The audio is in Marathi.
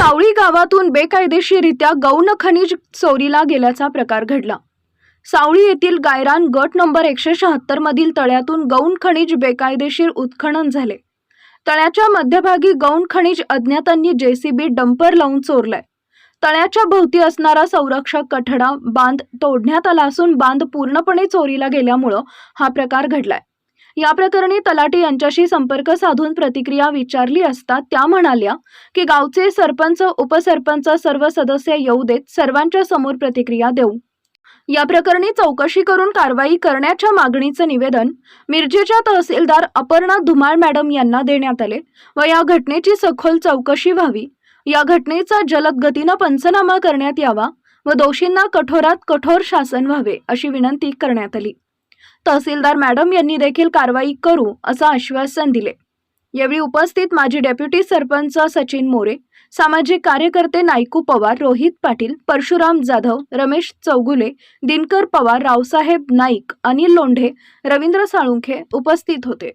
सावळी गावातून बेकायदेशीरित्या गौण खनिज चोरीला गेल्याचा प्रकार घडला. सावळी येथील गायरान गट नंबर एकशे शहात्तर मधील तळ्यातून गौण खनिज बेकायदेशीर उत्खनन झाले. तळ्याच्या मध्यभागी गौण खनिज अज्ञातांनी जेसीबी डंपर लावून चोरलाय. तळ्याच्या भोवती असणारा संरक्षक कठडा बांध तोडण्यात आला असून बांध पूर्णपणे चोरीला गेल्यामुळं हा प्रकार घडलाय. या प्रकरणी तलाठी यांच्याशी संपर्क साधून प्रतिक्रिया विचारली असता त्या म्हणाल्या की गावचे सरपंच उपसरपंच सर्व सदस्य येऊ देत सर्वांच्या समोर प्रतिक्रिया देऊ. या प्रकरणी चौकशी करून कारवाई करण्याच्या मागणीचं निवेदन मिरजेच्या तहसीलदार अपर्णा धुमाळ मॅडम यांना देण्यात आले व या घटनेची सखोल चौकशी व्हावी. या घटनेचा जलद गतीनं पंचनामा करण्यात यावा व दोषींना कठोरात कठोर शासन व्हावे अशी विनंती करण्यात आली. तहसीलदार मॅडम यांनी देखील कारवाई करू असं आश्वासन दिले. यावेळी उपस्थित माजी डेप्युटी सरपंच सचिन मोरे सामाजिक कार्यकर्ते नायकू पवार रोहित पाटील परशुराम जाधव रमेश चौगुले दिनकर पवार रावसाहेब नाईक अनिल लोंढे रवींद्र साळुंखे उपस्थित होते.